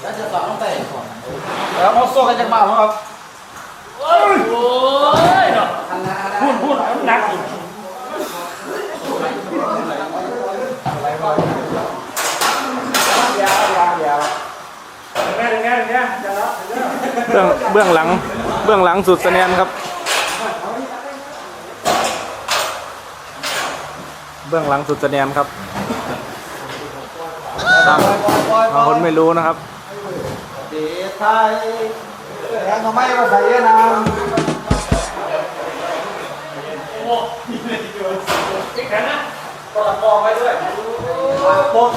แล้วจะสอนต้องเตะแล้วเขาโซ่กันจากบ้านครับโอ้ยเนาะพูดพูดน้ำหนักอีกเบื้องเบื้องหลังเบื้องหลังสุดสะเนียนครับ เบื้องหลังสุดสะเนียนครับตามบางคนไม่รู้นะครับ เดี๋ยวไทยแรงก็ไม่ก็ใส่เยอะนะจิ๊กแขนนะก็ละกองไว้ด้วยโคตร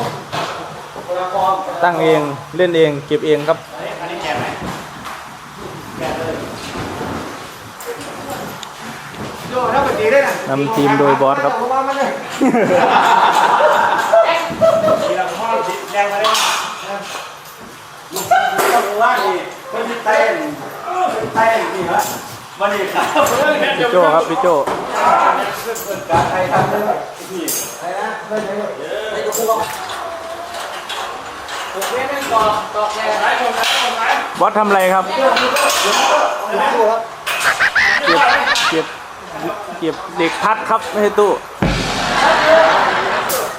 คนละกองตั้งเองเล่นเองเก็บเองครับอันนี้แกไหมโย่ถ้าเป็นดีได้น่ะนำทีมโดยบอสครับ ผมว่ามันเนี่ย ทีละข้อแรงมาเลย ต้องว่านี่เป็นเต้นเต้นนี่ฮะ มาดิครับเรื่องแค่พี่โจครับพี่โจการไทยทำเลยนี่อะไรนะเพื่อนเลยไอ้กระปุกหกเมตรนั่นก่อนตอกแรงไหนคนไหนคนไหนบอสทำอะไรครับเดี๋ยวดูครับเก็บเก็บเก็บเด็กพัดครับไม่ใช่ตู้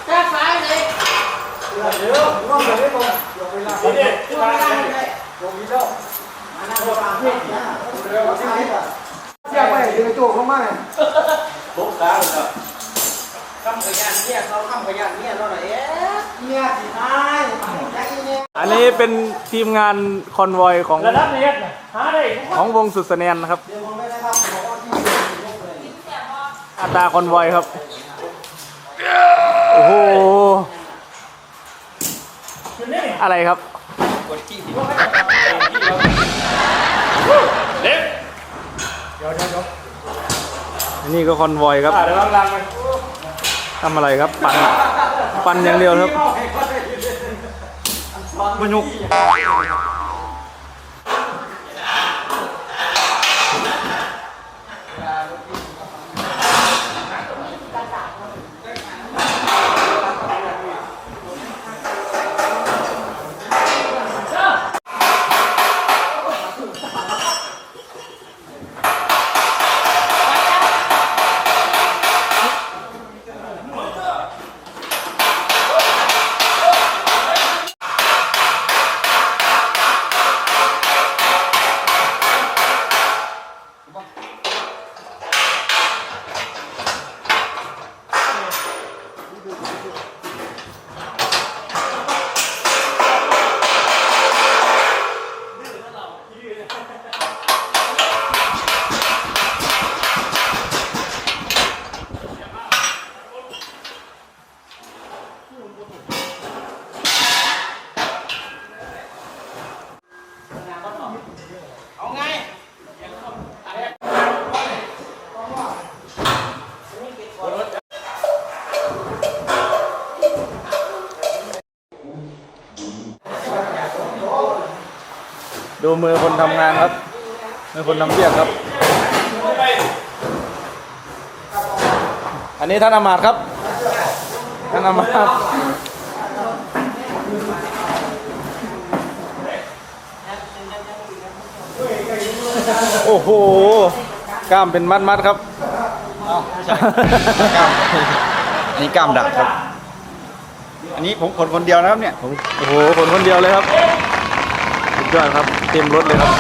เดี๋ยวน้องเดี๋ยวไม่ตรงยกเวลานี่ดิที่บ้านเนี่ยลงวิดีโอมานั่งฟังเพลงนะเร็วที่ไหนก่อน เสียไปเดี๋ยวโจกเข้ามาปุ๊บตาเลยครับคำพยานเนี่ยเขาคำกระยานเนี่ยเราไหนเอ๊ะเนี่ยสินายอันนี้เป็นทีมงานคอนวอยของระดับนี้หาได้ของวงสุดสนนนะครับอาตราคอนวอยครับ โอ้โห อะไรครับ เด็ก อั นนี้ก็คอนวอยครับอ่าเดี๋ยวลังไปทำอะไรครับ ปั่น ปั่นอย่างเดียวครับมันยุก ดูมือคนทำงานครับ มือคนทำเรียกครับ อันนี้ท่านอามาตย์ครับ ท่านอามาตย์โอ้โห กล้ามเป็นมัดๆครับอันนี้กล้ามดักครับ อันนี้ผมคนคนเดียวนะครับเนี่ยผมโอ้โหคนคนเดียวเลยครับสุด ยอดครับเต็มรถเลยครับ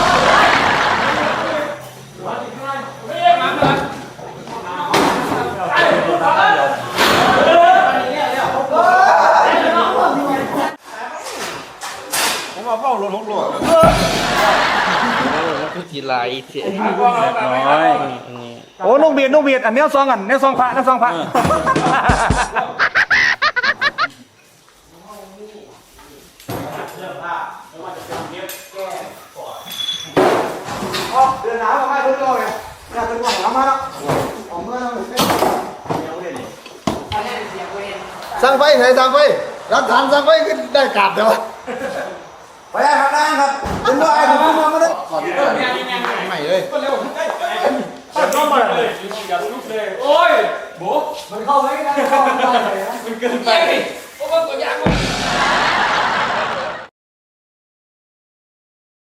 ผมมาเฝ้ารถหกล้อทีไรเสียน้อยโอ้นกเบียดนกเบียดอันเนี้ยซองกันเนี้ยซองพระเนี้ยซองพระ อ๋อเดือนหนาวมาเดือนโตไง เนี่ยเป็นห่วงหลังมาแล้วผมเมื่อเราเป็นสั่งไฟไหนสั่งไฟรักฐานสั่งไฟก็ได้กราบเดี๋ยวไปได้ครับได้ครับเป็นว่าไอ้ผมมาไม่ได้ใหม่เลยมันก็มาเลยอย่าลุกเลยโอ้ยโบมันเข้าไว้นะเข้าไว้เลยนะมันเกินไปโอ้ก็ยางมัน